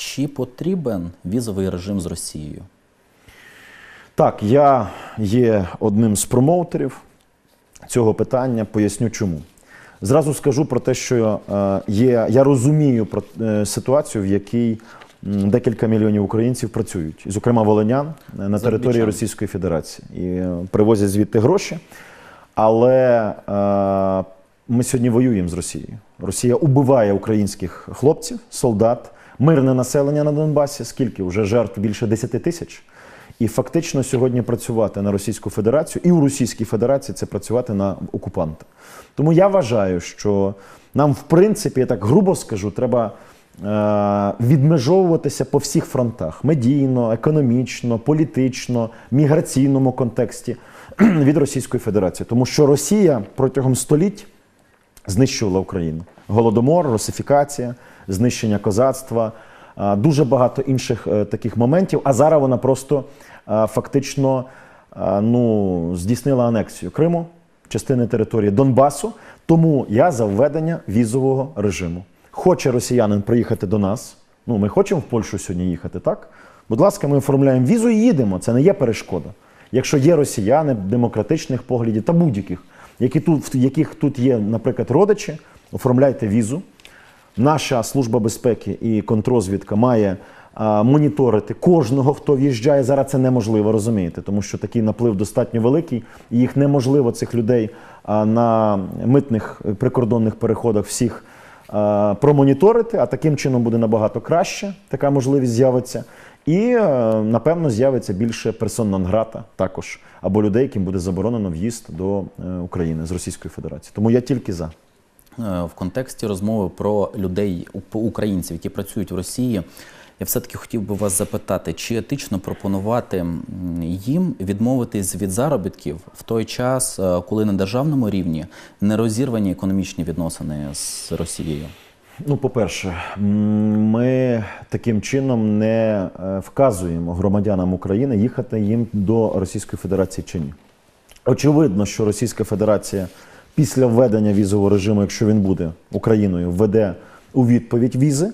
Чи потрібен візовий режим з Росією? Так, я є одним з промоутерів цього питання. Поясню чому. Зразу скажу про те, що е, є, я розумію про е, ситуацію, в якій декілька мільйонів українців працюють, зокрема волинян е, на території Російської Федерації і привозять звідти гроші. Але ми сьогодні воюємо з Росією. Росія убиває українських хлопців, солдат, мирне населення на Донбасі. Скільки вже жертв більше 10 тисяч. І фактично сьогодні працювати на Російську Федерацію і у Російській Федерації це працювати на окупанта. Тому я вважаю, що нам, в принципі, я так грубо скажу, треба е, відмежовуватися по всіх фронтах: медійно, економічно, політично, міграційному контексті від Російської Федерації. Тому що Росія протягом століть знищувала Україну. Голодомор, русифікація, знищення козацтва, дуже багато інших е, таких моментів. А зараз вона просто фактично ну, здійснила анексію Криму, частини території Донбасу. Тому я за введення візового режиму. Хоче росіянин приїхати до нас. Ну, ми хочемо в Польщу сьогодні їхати, так? Будь ласка, ми оформляємо візу і їдемо. Це не є перешкода. Якщо є росіяни демократичних поглядів та будь-яких, які тут, в яких тут є, наприклад, родичі, оформляйте візу. Наша служба безпеки і контрозвідка має а, моніторити кожного, хто в'їжджає. Зараз це неможливо, розумієте, тому що такий наплив достатньо великий, і їх неможливо цих людей а, на митних е, прикордонних переходах всіх промоніторити. А таким чином буде набагато краще. Така можливість з'явиться. І е, напевно з'явиться більше персон нон-грата також або людей, яким буде заборонено в'їзд до е, України з Російської Федерації. Тому я тільки за. Е, В контексті розмови про людей, українців, які працюють в Росії, я все-таки хотів би вас запитати, чи етично пропонувати їм відмовитись від заробітків в той час, е, коли на державному рівні не розірвані економічні відносини з Росією? Ну, по-перше, ми таким чином не е, вказуємо громадянам України їхати їм до Російської Федерації чи ні. Очевидно, що Російська Федерація після введення візового режиму, якщо він буде Україною, введе у відповідь візи.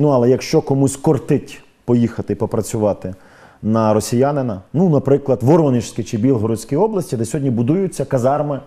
Ну, але якщо комусь кортить поїхати попрацювати на росіянина, ну, наприклад, в Воронежській чи Білгородській області, де сьогодні будуються казарми,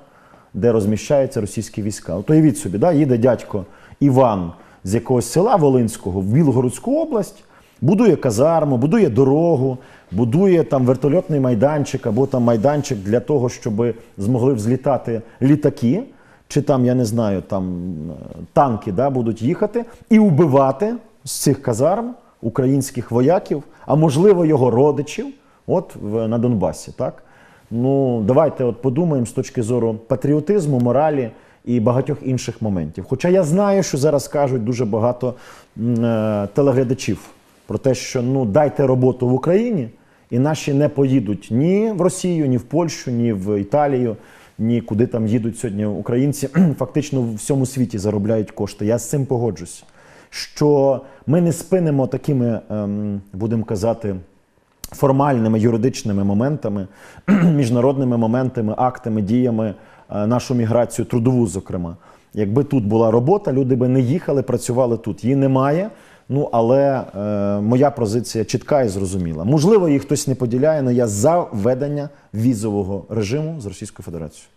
де розміщаються російські війська. От уявіть собі, да, їде дядько Іван з якогось села Волинського в Білгородську область, будує казарму, будує дорогу, будує там вертольотний майданчик або там майданчик для того, щоб змогли взлітати літаки, чи там, я не знаю, там е, танки да, будуть їхати і убивати з цих казарм українських вояків, а можливо його родичів, от в, на Донбасі. Так? Ну, давайте от подумаємо з точки зору патріотизму, моралі і багатьох інших моментів. Хоча я знаю, що зараз кажуть дуже багато е, телеглядачів про те, що ну дайте роботу в Україні, і наші не поїдуть ні в Росію, ні в Польщу, ні в Італію, ні куди там їдуть сьогодні українці. Фактично в всьому світі заробляють кошти. Я з цим погоджусь. Що ми не спинимо такими, ем, будемо казати, формальними юридичними моментами, міжнародними моментами, актами, діями е, нашу міграцію трудову, зокрема. Якби тут була робота, люди би не їхали, працювали тут. Її немає. Ну але е, моя позиція чітка і зрозуміла. Можливо, її хтось не поділяє, але я за введення візового режиму з Російською Федерацією.